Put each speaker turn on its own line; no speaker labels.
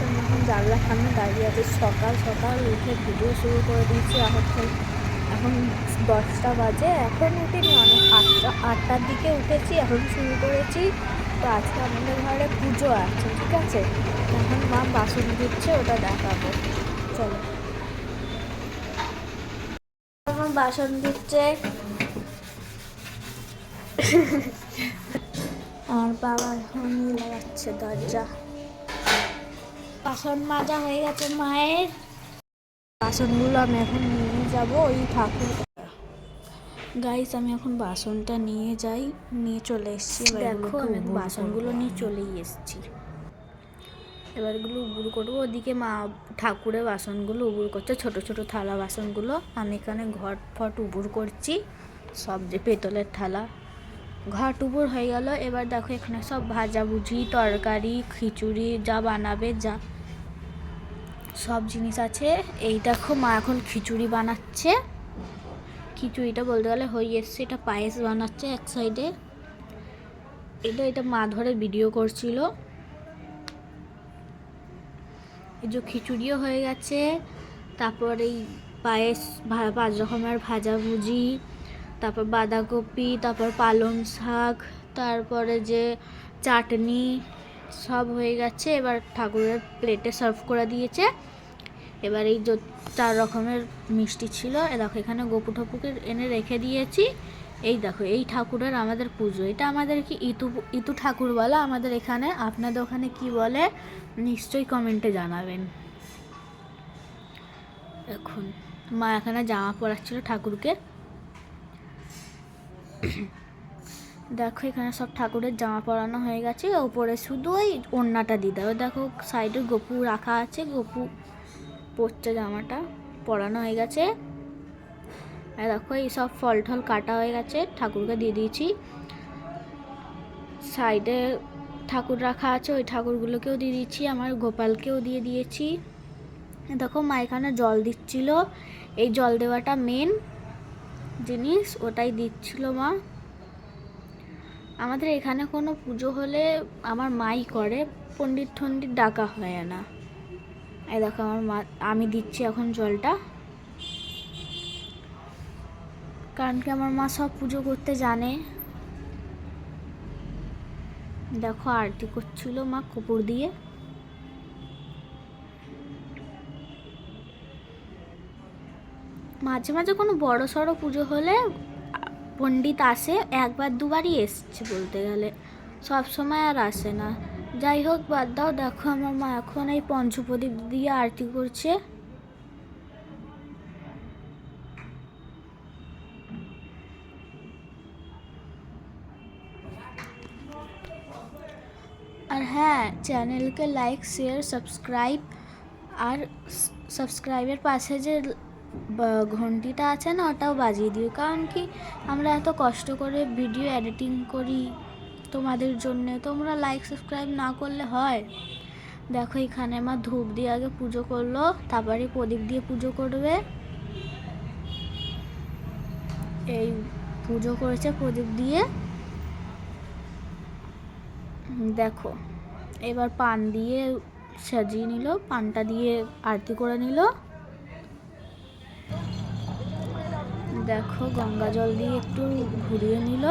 আমি এখন জানলার সামনে দাঁড়িয়ে আছে সকাল সকাল উঠে ভিডিও শুরু করে দিয়েছি। এখন এখন দশটা বাজে। এখন উঠিনি অনেক আটটা, আটটার দিকে উঠেছি, এখন শুরু করেছি। তো আজকে আমাদের ঘরে পুজো আছে, ঠিক আছে? এখন মা বাসন দিচ্ছে ওটা দেখাবো। চলো। এখন বাসন দিচ্ছে আর বাবা এখন লাগাচ্ছে দরজা। বাসন মাজা হয়ে গেছে মায়ের। বাসনগুলো আমি এখন নিয়ে যাব ওই ঠাকুর। গাইস আমি এখন বাসনটা নিয়ে যাই নিয়ে চলে এসেছি। দেখো আমি বাসনগুলো নিয়ে চলেই এসেছি। এবার এগুলো উবুর করব। ওদিকে মা ঠাকুরের বাসনগুলো উবুর করছে। ছোট ছোট থালা বাসনগুলো। আমি এখানে ঘট ফট উবুর করছি। সব যে পেতলের থালা। ঘট উবুর হয়ে গেল। এবার দেখো এখানে সব ভাজাভুজি তরকারি খিচুড়ি যা বানাবে যা সব জিনিস আছে। এই দেখো, মা এখন খিচুড়ি বানাচ্ছে। খিচুড়িটা বলতে গেলে হয়ে এসছে। এটা পায়েস বানাচ্ছে এক সাইডে। এটা এটা মা ধরে ভিডিও করছিল। এই যে খিচুড়িও হয়ে গেছে। তারপর এই পায়েস পাঁচ রকমের ভাজাভুজি তারপর বাঁধাকপি, তারপর পালং শাক, তারপরে যে চাটনি সব হয়ে গেছে। এবার ঠাকুরের প্লেটে সার্ভ করে দিয়েছে। এবার এই চার রকমের মিষ্টি ছিল। এ দেখো, এখানে গোপু টপুকে এনে রেখে দিয়েছি। এই দেখো, এই ঠাকুরের আমাদের পুজো। এটা আমাদের কি ইতু ইতু ঠাকুর বলে? আমাদের এখানে, আপনাদের ওখানে কি বলে? নিশ্চয়ই কমেন্টে জানাবেন। এখন মা এখানে জামা পরাচ্ছিল ঠাকুরকে। দেখো, এখানে সব ঠাকুরের জামা পরানো হয়ে গেছে। ওপরে শুধু ওই ওড়নাটা দিয়ে দেবে দেখো, সাইডে গপু রাখা আছে। গপু পরছে জামাটা, পরানো হয়ে গেছে। আর দেখো, এই সব ফল টল কাটা হয়ে গেছে। ঠাকুরকে দিয়ে দিয়েছি। সাইডে ঠাকুর রাখা আছে, ওই ঠাকুরগুলোকেও দিয়ে দিয়েছি। আমার গোপালকেও দিয়ে দিয়েছি। দেখো, মা এখানে জল দিচ্ছিল। এই জল দেওয়াটা মেন জিনিস, ওটাই দিচ্ছিল মা। আমাদের এখানে কোনো পুজো হলে আমার মাই করে, পণ্ডিত ঠণ্ডিত ডাকা হয় না। এই দেখো আমার মা, আমি দিচ্ছি এখন জলটা। কারণ কি আমার মা সব পুজো করতে জানে। দেখো আরতি করছিল মা কপুর দিয়ে। মাঝে মাঝে কোনো বড় সড়ো পুজো হলে পণ্ডিত আসে, একবার দুবারই এসছে বলতে গেলে। সব সময় আর আসে না। যাই হোক, বাদ দাও, দেখো আমার মা এখন এই পঞ্চপ্রদীপ দিয়ে আরতি করছে। আর হ্যাঁ চ্যানেলকে লাইক শেয়ার সাবস্ক্রাইব আর সাবস্ক্রাইবের পাশে যে ঘন্টিটা আছে না, ওটাও বাজিয়ে দিও। কারণ কি, আমরা এত কষ্ট করে ভিডিও এডিটিং করি তোমাদের জন্যে, তোমরা লাইক সাবস্ক্রাইব না করলে হয়। দেখো এখানে আমার ধূপ দিয়ে আগে পুজো করল, তারপরে প্রদীপ দিয়ে পুজো করবে। এই পুজো করেছে প্রদীপ দিয়ে। দেখো, এবার পান দিয়ে সাজিয়ে নিল, পানটা দিয়ে আরতি করে নিল। দেখো গঙ্গা জল দিয়ে একটু ঘুরিয়ে নিল।